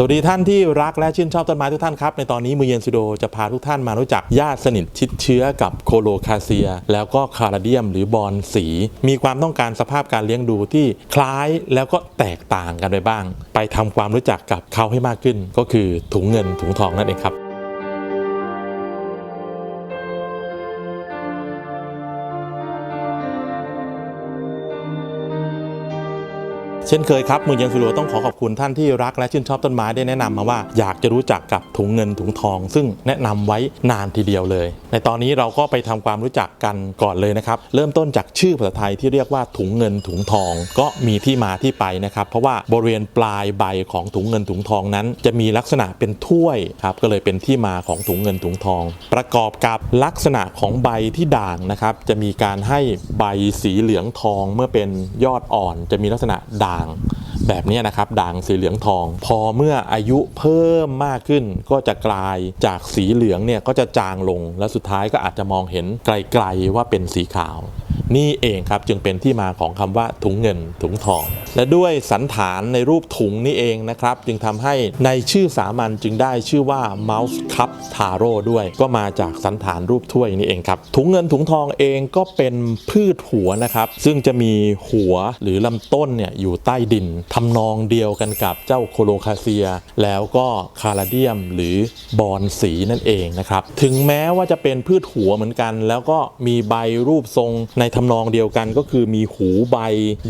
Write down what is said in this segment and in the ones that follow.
สวัสดีท่านที่รักและชื่นชอบต้นไม้ทุกท่านครับ ในตอนนี้มือเย็นสุโดจะพาทุกท่านมารู้จักญาติสนิทชิดเชื้อกับโคโลคาเซีย แล้วก็คาราเดียมหรือบอลสี มีความต้องการสภาพการเลี้ยงดูที่คล้ายแล้วก็แตกต่างกันไปบ้าง ไปทำความรู้จักกับเขาให้มากขึ้น ก็คือถุงเงินถุงทองนั่นเองครับ เช่นเคยครับมือเย็นสุโรต้องขอขอบคุณท่านที่รักและชื่นชอบต้นไม้ได้แนะนำมาว่าอยากจะรู้จักกับถุงเงินถุงทอง ซึ่งแนะนำไว้นานทีเดียวเลย ในตอนนี้เราก็ไปทำความรู้จักกันก่อนเลยนะครับเริ่มต้นจากชื่อภาษาไทยที่เรียกว่าถุงเงินถุงทอง ก็มีที่มาที่ไปนะครับเพราะว่าบริเวณปลายใบของถุงเงินถุงทองนั้น จะมีลักษณะเป็นถ้วยครับก็เลยเป็นที่มาของถุงเงินถุงทอง ประกอบกับลักษณะของใบที่ด่างนะครับจะมีการให้ใบสีเหลืองทองเมื่อเป็นยอดอ่อน จะมีลักษณะด่างแบบนี้นะครับด่างสีเหลืองทอง พอเมื่ออายุเพิ่มมากขึ้น ก็จะกลายจากสีเหลืองเนี่ยก็จะจางลงและสุดท้ายก็อาจจะมองเห็นไกลๆว่าเป็นสีขาว นี่เองครับจึงเป็นที่มาของคำว่าถุงเงินถุงทอง และด้วยสันฐานในรูปถุงนี่เองนะครับ จึงทำให้ในชื่อสามัญจึงได้ชื่อว่า Mouse Cup Taro ด้วย ก็มาจากสันฐานรูปถ้วยนี่เองครับถุงเงินถุงทองเองก็เป็นพืชหัวนะครับ ซึ่งจะมีหัวหรือลำต้นเนี่ยอยู่ใต้ดินทำนองเดียวกันกับเจ้าโคโลคาเซีย แล้วก็คาราเดียมหรือบอนสีนั่นเองนะครับถึงแม้ว่าจะเป็นพืชหัวเหมือนกัน แล้วก็มีใบรูปทรงในทำนองเดียวกันก็คือมีหูใบ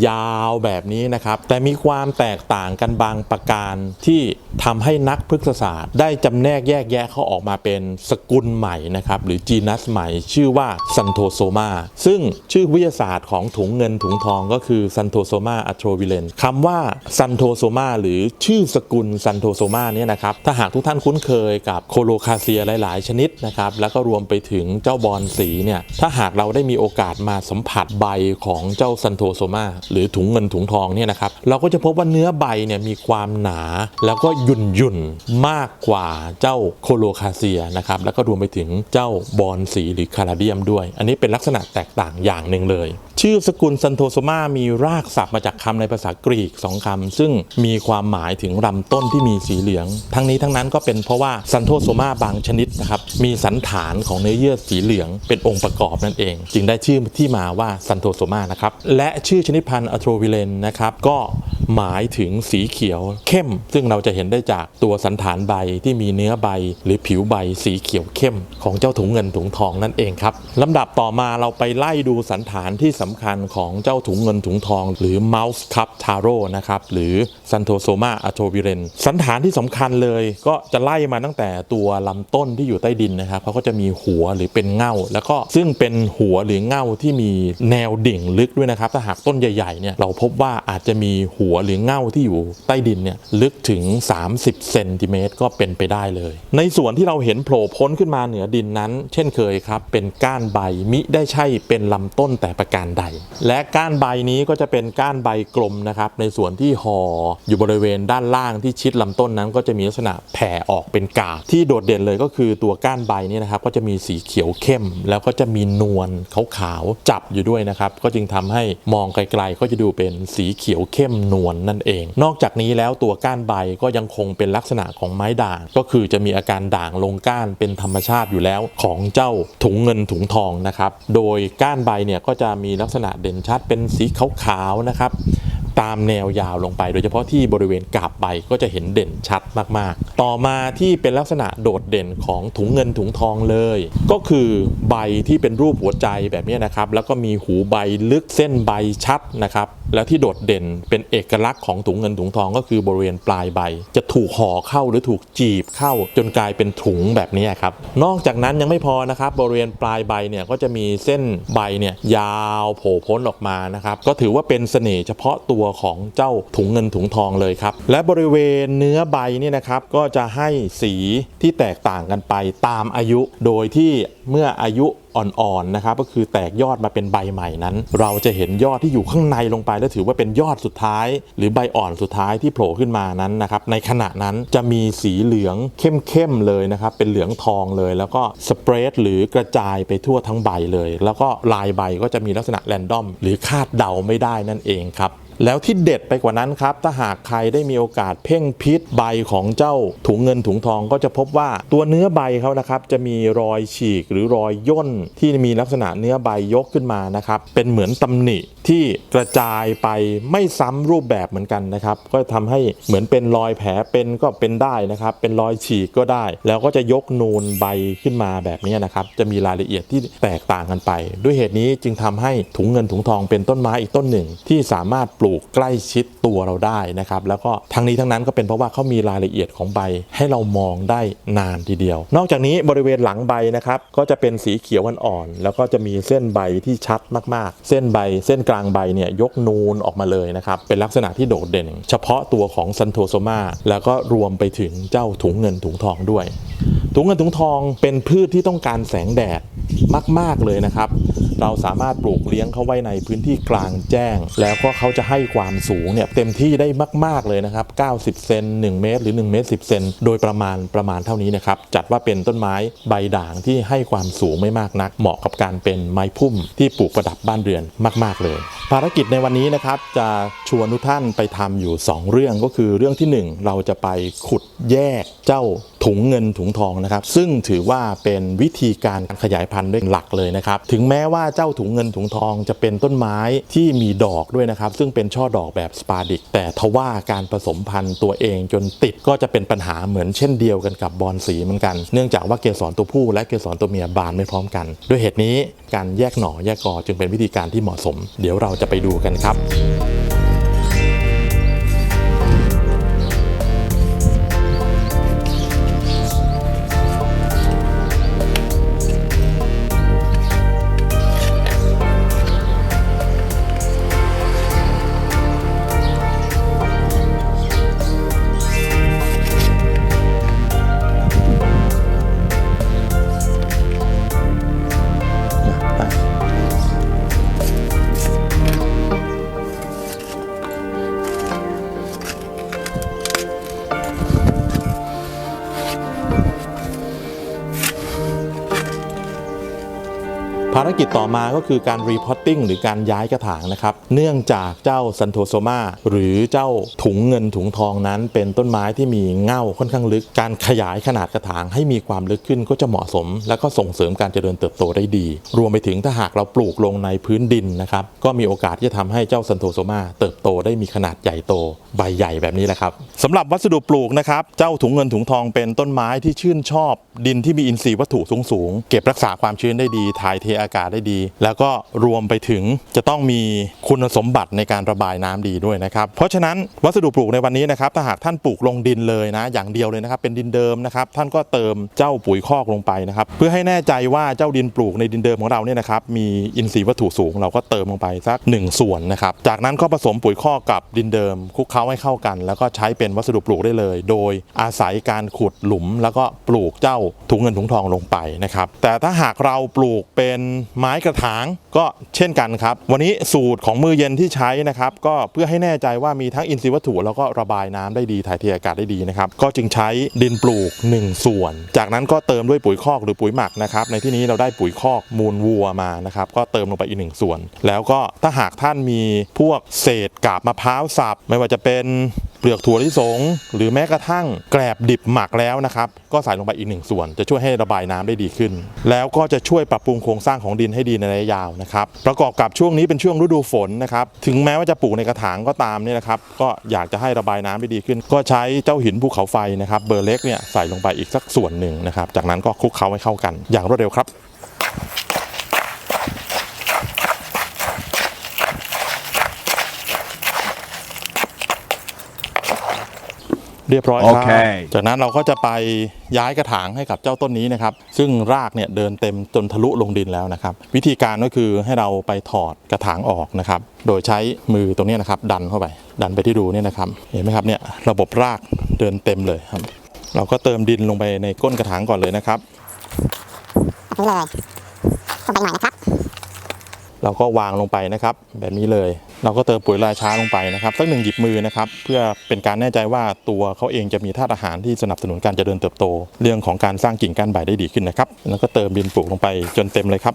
ยาวแบบนี้นะครับ แต่มีความแตกต่างกันบางประการที่ทำให้นักพฤกษศาสตร์ ได้จำแนกแยกแยะเขาออกมาเป็นสกุลใหม่นะครับหรือจีนัสใหม่ชื่อว่าซันโทโซมาซึ่งชื่อวิทยาศาสตร์ของถุงเงินถุงทองก็คือซันโทโซมาอะโทรวิเลนคำว่าซันโทโซมาหรือชื่อสกุลซันโทโซมาเนี่ยนะครับถ้าหากทุกท่านคุ้นเคยกับโคโลคาเซียหลาย ๆ ชนิดนะครับแล้วก็รวมไปถึงเจ้าบอนสีเนี่ยถ้าหากเราได้มีโอกาสมาสมผัสใบของเจ้าซันโทโซมาหรือถุงเงินถุงทองเนี่ยนะครับเราก็จะพบว่าเนื้อใบเนี่ยมีความหนา แล้วก็หยุ่นหยุ่นมากกว่าเจ้าโคโลคาเซียนะครับแล้วก็รวมไปถึงเจ้าบอนสีหรือคาราเดียมด้วย อันนี้เป็นลักษณะแตกต่างอย่างหนึ่งเลย ชื่อสกุลซันโทโซมามีรากศัพท์มาจากคำในภาษากรีกสองคำซึ่งมีความหมายถึงลำต้นที่มีสีเหลือง ทั้งนี้ทั้งนั้นก็เป็นเพราะว่าซันโทโซมาบางชนิดนะครับมีสันฐานของเนื้อเยื่อสีเหลืองเป็นองค์ประกอบนั่นเอง จึงได้ชื่อที่มาว่าซันโทโซมานะครับและชื่อชนิดพันธุ์อะโทรวิเลนนะครับก็ หมายถึงสีเขียวเข้ม ซึ่งเราจะเห็นได้จากตัวสันฐานใบที่มีเนื้อใบ หรือผิวใบสีเขียวเข้ม ของเจ้าถุงเงินถุงทองนั่นเองครับลำดับต่อมาเราไปไล่ดูสันฐานที่สำคัญของเจ้าถุงเงินถุงทอง หรือ Mouse Cup Taro นะครับหรือ Santosoma a t o v i r e n สันฐานที่สำคัญเลยก็จะไล่มาตั้งแต่ตัวลำต้นที่อยู่ใต้ดินนะครับเขาก็จะมีหัวหรือเป็นเง่า แล้วก็ซึ่งเป็นหัวหรือเง่าที่มีแนวดิ่งลึกด้วยนะครับถ้าหากต้นใหญ่ๆเนี่ยเราพบว่าอาจจะมีหัวหรือเง่าที่อยู่ใต้ดินเนี่ยลึกถึง 30 เซนติเมตรก็เป็นไปได้เลย ในส่วนที่เราเห็นโผล่พ้นขึ้นมาเหนือดินนั้น เช่นเคยครับ เป็นก้านใบมิได้ใช่เป็นลำต้นแต่ประการใด และก้านใบนี้ก็จะเป็นก้านใบกลมนะครับในส่วนที่ห่ออยู่บริเวณด้านล่างที่ชิดลำต้นนั้นก็จะมีลักษณะแผ่ออกเป็นกาบที่โดดเด่นเลยก็คือตัวก้านใบนี้นะครับก็จะมีสีเขียวเข้ม แล้วก็จะมีนวลขาวๆจับอยู่ด้วยนะครับก็จึงทำให้มองไกลๆก็จะดูเป็นสีเขียวเข้มนวลนั่นเอง นอกจากนี้แล้วตัวก้านใบก็ยังคงเป็นลักษณะของไม้ด่าง ก็คือจะมีอาการด่างลงก้านเป็นธรรมชาติอยู่แล้วของเจ้าถุงเงินถุงทองนะครับ โดยก้านใบเนี่ยก็จะมีลักษณะเด่นชัดเป็นสีขาวๆนะครับ ตามแนวยาวลงไป โดยเฉพาะที่บริเวณกาบใบก็จะเห็นเด่นชัดมากๆ ต่อมาที่เป็นลักษณะโดดเด่นของถุงเงินถุงทองเลย ก็คือใบที่เป็นรูปหัวใจแบบนี้นะครับ แล้วก็มีหูใบลึกเส้นใบชัดนะครับแล้วที่โดดเด่นเป็นเอกลักษณ์ของถุงเงินถุงทองก็คือบริเวณปลายใบ จะถูกห่อเข้าหรือถูกจีบเข้าจนกลายเป็นถุงแบบนี้ครับ นอกจากนั้นยังไม่พอนะครับ บริเวณปลายใบเนี่ยก็จะมีเส้นใบเนี่ยยาวโผล่พ้นออกมานะครับ ก็ถือว่าเป็นเสน่ห์เฉพาะตัวของเจ้าถุงเงินถุงทองเลยครับ และบริเวณเนื้อใบเนี่ยนะครับก็จะให้สีที่แตกต่างกันไปตามอายุ โดยที่เมื่ออายุอ่อนๆนะครับก็คือแตกยอดมาเป็นใบใหม่นั้น เราจะเห็นยอดที่อยู่ข้างในลงไป และถือว่าเป็นยอดสุดท้าย หรือใบอ่อนสุดท้ายที่โผล่ขึ้นมานั้นนะครับในขณะนั้นจะมีสีเหลืองเข้มๆเลยนะครับเป็นเหลืองทองเลย แล้วก็สเปรดหรือกระจายไปทั่วทั้งใบเลย แล้วก็ลายใบก็จะมีลักษณะแรนดอม หรือคาดเดาไม่ได้นั่นเองครับ แล้วที่เด็ดไปกว่านั้นครับ ถ้าหากใครได้มีโอกาสเพ่งพิษใบของเจ้าถุงเงินถุงทองก็จะพบว่าตัวเนื้อใบเขานะครับจะมีรอยฉีกหรือรอยย่นที่มีลักษณะเนื้อใบยกขึ้นมานะครับเป็นเหมือนตำหนิที่กระจายไปไม่ซ้ำรูปแบบเหมือนกันนะครับก็ทำให้เหมือนเป็นรอยแผลเป็นก็เป็นได้นะครับเป็นรอยฉีกก็ได้ แล้วก็จะยกนูนใบขึ้นมาแบบนี้นะครับจะมีรายละเอียดที่แตกต่างกันไป ด้วยเหตุนี้จึงทำให้ถุงเงินถุงทองเป็นต้นไม้อีกต้นหนึ่งที่สามารถปลูกใกล้ชิดตัวเราได้นะครับแล้วก็ทั้งนี้ทั้งนั้นก็เป็นเพราะว่าเขามีรายละเอียดของใบให้เรามองได้นานทีเดียว นอกจากนี้บริเวณหลังใบนะครับก็จะเป็นสีเขียวอ่อนๆแล้วก็จะมีเส้นใบที่ชัดมากๆ เส้นใบเส้นกลางใบเนี่ยยกนูนออกมาเลยนะครับเป็นลักษณะที่โดดเด่น เฉพาะตัวของซันโทโซมาแล้วก็รวมไปถึงเจ้าถุงเงินถุงทองด้วย ถุงเงินถุงทองเป็นพืชที่ต้องการแสงแดดมาก ๆเลยนะครับ เราสามารถปลูกเลี้ยงเขาไว้ในพื้นที่กลางแจ้ง แล้วก็เขาจะให้ความสูงเนี่ยเต็มที่ได้มาก ๆเลยนะครับ 90 เซน1 เมตร หรือ 1 เมตร 10 เซนโดยประมาณประมาณเท่านี้นะครับ จัดว่าเป็นต้นไม้ใบด่างที่ให้ความสูงไม่มากนัก เหมาะกับการเป็นไม้พุ่มที่ปลูกประดับบ้านเรือนมาก ๆ เลย ภารกิจในวันนี้นะครับจะชวนทุกท่านไปทำอยู่ 2 เรื่องก็คือเรื่องที่ 1 เราจะไปขุดแยกเจ้าถุงเงินถุงทองนะครับ ซึ่งถือว่าเป็นวิธีการขยายพันธุ์ด้วยหลักเลยนะครับ ถึงแม้ว่าาเจ้าถุงเงินถุงทองจะเป็นต้นไม้ที่มีดอกด้วยนะครับ ซึ่งเป็นช่อดอกแบบสปาดิก แต่ทว่าการผสมพันธุ์ตัวเองจนติดก็จะเป็นปัญหาเหมือนเช่นเดียวกันกับบอลสีเหมือนกัน เนื่องจากว่าเกสรตัวผู้และเกสรตัวเมียบานไม่พร้อมกัน ด้วยเหตุนี้การแยกหน่อแยกกอจึงเป็นวิธีการที่เหมาะสม เดี๋ยวเราจะไปดูกันครับ ภารกิจต่อมาก็คือการรีพอตติ้งหรือการย้ายกระถางนะครับ เนื่องจากเจ้าซันโทโซมาหรือเจ้าถุงเงินถุงทองนั้น เป็นต้นไม้ที่มีเง่าค่อนข้างลึก การขยายขนาดกระถางให้มีความลึกขึ้นก็จะเหมาะสม และก็ส่งเสริมการเจริญเติบโตได้ดี รวมไปถึงถ้าหากเราปลูกลงในพื้นดินนะครับ ก็มีโอกาสที่จะทำให้เจ้าซันโทโซมาเติบโตได้มีขนาดใหญ่โตใบใหญ่แบบนี้แหละครับสำหรับวัสดุปลูกนะครับ เจ้าถุงเงินถุงทองเป็นต้นไม้ที่ชื่นชอบ ดินที่มีอินทรีย์วัตถุสูงๆเก็บรักษาความชื้นได้ดีถ่ายเทอากาศได้ดี แล้วก็รวมไปถึงจะต้องมีคุณสมบัติในการระบายน้ำดีด้วยนะครับ เพราะฉะนั้นวัสดุปลูกในวันนี้นะครับถ้าหากท่านปลูกลงดินเลยนะ อย่างเดียวเลยนะครับเป็นดินเดิมนะครับท่านก็เติมเจ้าปุ๋ยคอกลงไปนะครับเพื่อให้แน่ใจว่าเจ้าดินปลูกในดินเดิมของเราเนี่ยนะครับมีอินทรีย์วัตถุสูง เราก็เติมลงไปสักหนึ่งส่วนนะครับจากนั้นก็ผสมปุ๋ยคอกกับดินเดิมคลุกเคล้าให้เข้ากัน แล้วก็ใช้เป็นวัสดุปลูกได้เลย โดยอาศัยการขุดหลุม แล้วก็ปลูกเจ้าถุงเงินถุงทองลงไปนะครับแต่ถ้าหากเราปลูกเป็นไม้กระถาง ก็เช่นกันครับ วันนี้สูตรของมือเย็นที่ใช้นะครับ ก็เพื่อให้แน่ใจว่ามีทั้งอินทรีย์วัตถุ แล้วก็ระบายน้ำได้ดีถ่ายเทอากาศได้ดีนะครับ ก็จึงใช้ดินปลูก 1 ส่วน จากนั้นก็เติมด้วยปุ๋ยคอกหรือปุ๋ยหมักนะครับ ในที่นี้เราได้ปุ๋ยคอกมูลวัวมานะครับ ก็เติมลงไปอีกหนึ่งส่วน แล้วก็ถ้าหากท่านมีพวกเศษกาบมะพร้าวสับไม่ว่าจะเป็นเปลือกถั่วลิสง หรือแม้กระทั่งแกลบดิบหมักแล้วนะครับก็ใส่ลงไปอีกหนึ่งส่วน จะช่วยให้ระบายน้ำได้ดีขึ้น แล้วก็จะช่วยปรับปรุงโครงสร้างของดินให้ดีในระยะยาวนะครับประกอบกับช่วงนี้เป็นช่วงฤดูฝนนะครับถึงแม้ว่าจะปลูกในกระถางก็ตามเนี่ยนะครับก็อยากจะให้ระบายน้ำได้ดีขึ้น ก็ใช้เจ้าหินภูเขาไฟนะครับเบอร์เล็กเนี่ยใส่ลงไปอีกสักส่วนหนึ่งนะครับจากนั้นก็คลุกเคล้าให้เข้ากัน อย่างรวดเร็วครับ เรียบร้อยครับโอเคจากนั้นเราก็จะไปย้ายกระถางให้กับเจ้าต้นนี้นะครับ ซึ่งรากเนี่ยเดินเต็มจนทะลุลงดินแล้วนะครับ วิธีการก็คือให้เราไปถอดกระถางออกนะครับ โดยใช้มือตรงเนี้ยนะครับ ดันเข้าไป ดันไปที่รูเนี่ยนะครับ เห็นไหมครับเนี่ยระบบรากเดินเต็มเลยครับ เราก็เติมดินลงไปในก้นกระถางก่อนเลยนะครับนี่เลยลงไปหน่อยนะครับ เราก็วางลงไปนะครับ แบบนี้เลย เราก็เติมปุ๋ยลายช้าลงไปนะครับสักหนึ่งหยิบมือนะครับเพื่อเป็นการแน่ใจว่าตัวเขาเองจะมีธาตุอาหารที่สนับสนุนการจเจริญเติบโต เรื่องของการสร้างกิ่งก้านใบได้ดีขึ้นนะครับแล้วก็เติมดินปลูกลงไปจนเต็มเลยครับ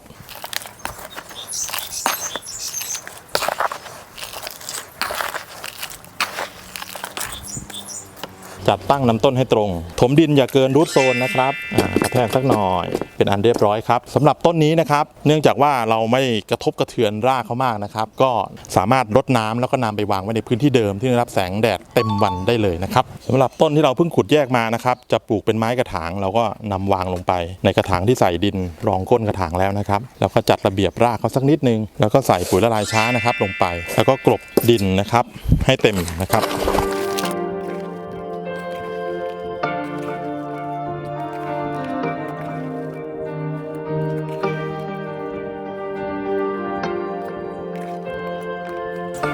จัดตั้งลำต้นให้ตรง ถมดินอย่าเกินรูทโซนนะครับกระแทกสักหน่อย เป็นอันเรียบร้อยครับสำหรับต้นนี้นะครับ เนื่องจากว่าเราไม่กระทบกระเทือนรากเขามากนะครับ ก็สามารถรดน้ำแล้วก็นำไปวางไว้ในพื้นที่เดิมที่ได้รับแสงแดดเต็มวันได้เลยนะครับสำหรับต้นที่เราเพิ่งขุดแยกมานะครับ จะปลูกเป็นไม้กระถางเราก็นำวางลงไป ในกระถางที่ใส่ดินรองก้นกระถางแล้วนะครับ แล้วก็จัดระเบียบรากเขาสักนิดนึง แล้วก็ใส่ปุ๋ยละลายช้านะครับลงไป แล้วก็กลบดินนะครับให้เต็มนะครับ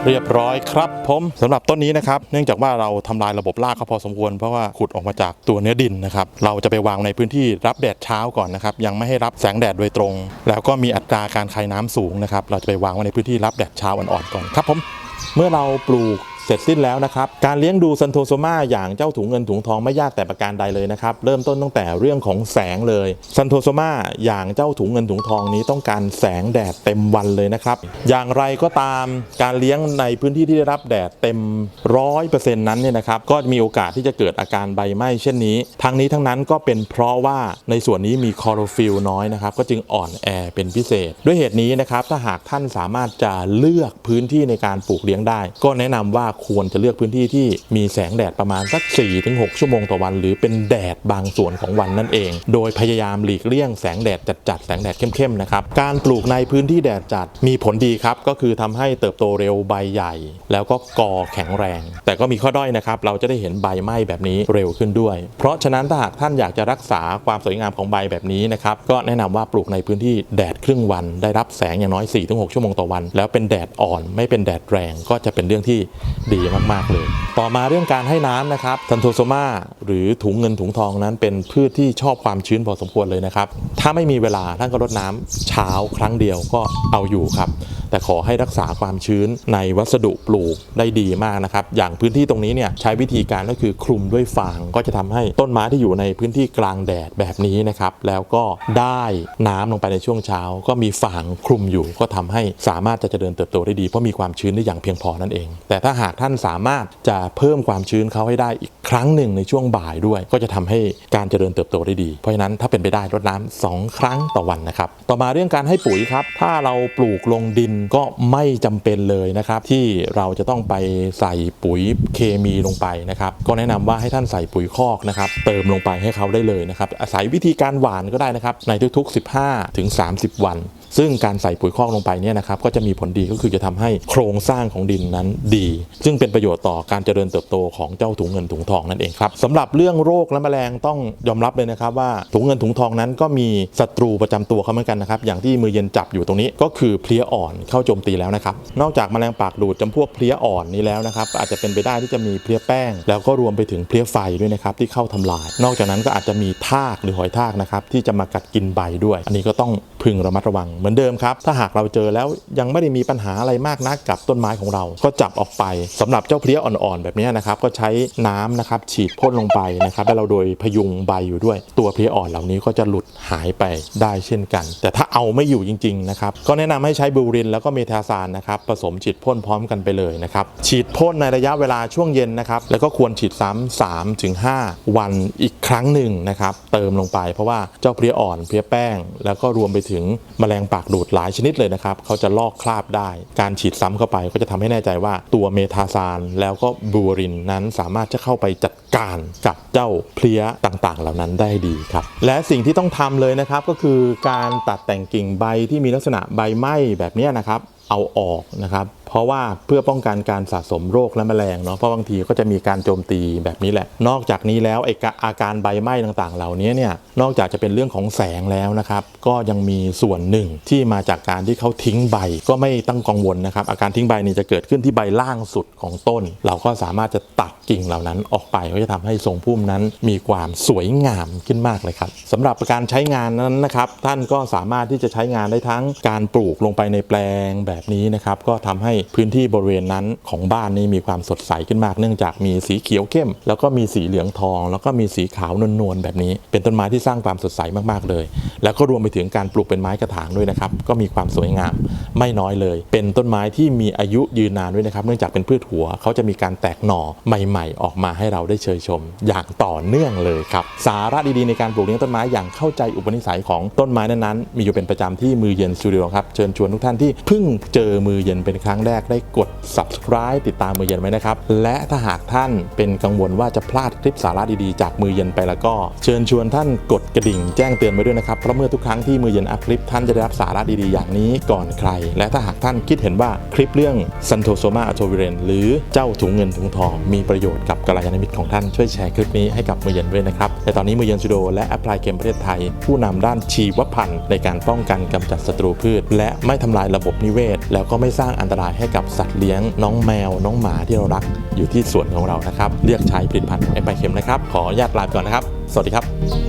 เรียบร้อยครับผมสำหรับต้นนี้นะครับ เนื่องจากว่าเราทำลายระบบรากเขาพอสมควรเพราะว่าขุดออกมาจากตัวเนื้อดินนะครับ เราจะไปวางในพื้นที่รับแดดเช้าก่อนนะครับ ยังไม่ให้รับแสงแดดโดยตรง แล้วก็มีอัตราการคายน้ำสูงนะครับ เราจะไปวางไว้ในพื้นที่รับแดดเช้าอ่อนๆก่อนครับผม เมื่อเราปลูก เสร็จสิ้นแล้วนะครับ การเลี้ยงดูซันโทโซมาอย่างเจ้าถุงเงินถุงทองไม่ยากแต่ประการใดเลยนะครับ เริ่มต้นตั้งแต่เรื่องของแสงเลยซันโทโซมาอย่างเจ้าถุงเงินถุงทองนี้ต้องการแสงแดดเต็มวันเลยนะครับ อย่างไรก็ตามการเลี้ยงในพื้นที่ที่ได้รับแดดเต็มร้อยเปอร์เซ็นต์นั้นเนี่ยนะครับก็มีโอกาสที่จะเกิดอาการใบไหม้เช่นนี้ ทั้งนี้ทั้งนั้นก็เป็นเพราะว่าในส่วนนี้มีคลอโรฟิลน้อยนะครับก็จึงอ่อนแอเป็นพิเศษ ด้วยเหตุนี้นะครับถ้าหากท่านสามารถจะเลือกพื้นที่ในการปลูกเลี้ยงได้ ก็แนะนำว่าควรจะเลือกพื้นที่ที่มีแสงแดดประมาณสัก 4-6 ชั่วโมงต่อวัน หรือเป็นแดดบางส่วนของวันนั่นเอง โดยพยายามหลีกเลี่ยงแสงแดดจัดๆแสงแดดเข้มๆนะครับการปลูกในพื้นที่แดดจัดมีผลดีครับก็คือทำให้เติบโตเร็วใบใหญ่ แล้วก็กอแข็งแรง แต่ก็มีข้อด้อยนะครับเราจะได้เห็นใบไหม้แบบนี้เร็วขึ้นด้วย เพราะฉะนั้นถ้าหากท่านอยากจะรักษาความสวยงามของใบแบบนี้นะครับก็แนะนำว่าปลูกในพื้นที่แดดครึ่งวัน ได้รับแสงอย่างน้อย 4-6 ชั่วโมงต่อวัน แล้วเป็นแดดอ่อนไม่เป็นแดดแรงก็จะเป็นเรื่องที่ดีมาก ๆ เลย ต่อมาเรื่องการให้น้ำนะครับทันโทโซมาหรือถุงเงินถุงทองนั้นเป็นพืชที่ชอบความชื้นพอสมควรเลยนะครับ ถ้าไม่มีเวลาท่านก็รดน้ำเช้าครั้งเดียวก็เอาอยู่ครับ แต่ขอให้รักษาความชื้นในวัสดุปลูกได้ดีมากนะครับ อย่างพื้นที่ตรงนี้เนี่ยใช้วิธีการก็คือคลุมด้วยฟางก็จะทำให้ต้นไม้ที่อยู่ในพื้นที่กลางแดดแบบนี้นะครับ แล้วก็ได้น้ำลงไปในช่วงเช้า ก็มีฟางคลุมอยู่ ก็ทำให้สามารถจะเจริญเติบโตได้ดีเพราะมีความชื้นได้อย่างเพียงพอนั่นเอง แต่ถ้าหากท่านสามารถจะเพิ่มความชื้นเขาให้ได้อีกครั้งหนึ่งในช่วงบ่ายด้วย ก็จะทำให้การเจริญเติบโตได้ดีเพราะฉะนั้นถ้าเป็นไปได้รดน้ำสองครั้งต่อวันนะครับต่อมาเรื่องการให้ปุ๋ยครับถ้าเราปลูกลงดินก็ไม่จำเป็นเลยนะครับที่เราจะต้องไปใส่ปุ๋ยเคมีลงไปนะครับก็แนะนำว่าให้ท่านใส่ปุ๋ยคอกนะครับเติมลงไปให้เขาได้เลยนะครับอาศัยวิธีการหวานก็ได้นะครับในทุก ๆ 15ถึง30 วัน ซึ่งการใส่ปุ๋ยคอกลงไปเนี่ยนะครับก็จะมีผลดีก็คือจะทำให้โครงสร้างของดินนั้นดี ซึ่งเป็นประโยชน์ต่อการเจริญเติบโตของเจ้าถุงเงินถุงทองนั่นเองครับสำหรับเรื่องโรคและแมลงต้องยอมรับเลยนะครับว่าถุงเงินถุงทองนั้นก็มีศัตรูประจำตัวเขาเหมือนกันนะครับอย่างที่มือเย็นจับอยู่ตรงนี้ก็คือเพลี้ยอ่อนเข้าโจมตีแล้วนะครับนอกจากแมลงปากดูดจำพวกเพลี้ยอ่อนนี้แล้วนะครับอาจจะเป็นไปได้ที่จะมีเพลี้ยแป้ง แล้วก็รวมไปถึงเพลี้ยไฟด้วยนะครับที่เข้าทำลาย นอกจากนั้นก็อาจจะมีทากหรือหอยทากนะครับที่จะมากัดกินใบด้วย อันนี้ก็ต้อง พึงระมัดระวังเหมือนเดิมครับ ถ้าหากเราเจอแล้วยังไม่ได้มีปัญหาอะไรมากนักกับต้นไม้ของเรา ก็จับออกไปสำหรับเจ้าเพลี้ยอ่อนๆแบบนี้นะครับก็ใช้น้ำนะครับฉีดพ่นลงไปนะครับแล้วเราโดยพยุงใบอยู่ด้วย ตัวเพลี้ยอ่อนเหล่านี้ก็จะหลุดหายไปได้เช่นกัน แต่ถ้าเอาไม่อยู่จริงๆนะครับก็แนะนำให้ใช้บูรินแล้วก็เมทาซานนะครับผสมฉีดพ่นพร้อมกันไปเลยนะครับฉีดพ่นในระยะเวลาช่วงเย็นนะครับแล้วก็ควรฉีดซ้ำ3ถึง5วันอีกครั้งหนึ่งนะครับเติมลงไปเพราะว่าเจ้าเพลี้ยอ่อนเพลี้ยแป้ง แล้วก็รวมไปถึงแมลงปากดูดหลายชนิดเลยนะครับเขาจะลอกคราบได้ การฉีดซ้ำเข้าไปก็จะทำให้แน่ใจว่าตัวเมทาซานแล้วก็บูรินนั้นสามารถจะเข้าไปจัดการกับเจ้าเพลี้ยต่างๆ เหล่านั้นได้ดีครับ และสิ่งที่ต้องทำเลยนะครับก็คือการตัดแต่งกิ่งใบที่มีลักษณะใบไหม้แบบนี้นะครับเอาออกนะครับ เพราะว่าเพื่อป้องกันการสะสมโรคและแมลงเนาะเพราะบางทีก็จะมีการโจมตีแบบนี้แหละ นอกจากนี้แล้วไอ้อาการใบไหม้ต่างๆ เหล่านี้เนี่ยนอกจากจะเป็นเรื่องของแสงแล้วนะครับ ก็ยังมีส่วนหนึ่งที่มาจากการที่เขาทิ้งใบก็ไม่ต้องกังวลนะครับ อาการทิ้งใบนี่จะเกิดขึ้นที่ใบล่างสุดของต้น เราก็สามารถจะตัดกิ่งเหล่านั้นออกไปก็จะทำให้ทรงพุ่มนั้นมีความสวยงามขึ้นมากเลยครับสำหรับการใช้งานนั้นนะครับ ท่านก็สามารถที่จะใช้งานได้ทั้งการปลูกลงไปในแปลงแบบนี้นะครับ ก็ทำให้พื้นที่บริเวณนั้นของบ้านนี่มีความสดใสขึ้นมาก เนื่องจากมีสีเขียวเข้ม แล้วก็มีสีเหลืองทอง แล้วก็มีสีขาวนวลๆแบบนี้ เป็นต้นไม้ที่สร้างความสดใสมากๆเลย แล้วก็รวมไปถึงการปลูกเป็นไม้กระถางด้วยนะครับก็มีความสวยงามไม่น้อยเลย เป็นต้นไม้ที่มีอายุยืนนานด้วยนะครับ เนื่องจากเป็นพืชหัวเขาจะมีการแตกหน่อใหม่ ๆ ออกมาให้เราได้เชยชม อย่างต่อเนื่องเลยครับสาระดีๆในการปลูกเลี้ยงต้นไม้อย่างเข้าใจอุปนิสัยของต้นไม้นั้นๆมีอยู่เป็นประจำที่มือเย็นสตูดิโอครับเชิญชวนทุกท่านที่เพิ่งเจอมือเย็นเป็นครั้งแรกได้กด subscribe ติดตามมือเย็นไว้นะครับ และถ้าหากท่านเป็นกังวลว่าจะพลาดคลิปสาระดีๆ จากมือเย็นไปแล้วก็ เชิญชวนท่านกดกระดิ่งแจ้งเตือนไว้ด้วยนะครับ เพราะเมื่อทุกครั้งที่มือเย็นอัพคลิปท่านจะได้รับสาระดีๆ อย่างนี้ก่อนใคร และถ้าหากท่านคิดเห็นว่าคลิปเรื่อง s a n t o s o m a a t o v i r e n หรือเจ้าถุงเงินถุงทองมีประโยชน์กับกัลยาณมิตรของท่านช่วยแชร์คลิปนี้ให้กับมือเย็นด้วยนะครับในตอนนี้มือเย็นสตูดิโอและแอปพลายเกมประเทศไทย ผู้นำด้านชีวพันธุ์ในการป้องกันกำจัดศัตรูพืช และไม่ทำลายระบบนิเวศ แล้วก็ไม่สร้างอันตรายให้กับสัตว์เลี้ยงน้องแมว น้องหมาที่เรารักอยู่ที่สวนของเรานะครับ เลือกใช้ผลิตภัณฑ์ไอปพลายเกมนะครับ ขออนุญาตลาไปก่อนนะครับ สวัสดีครับ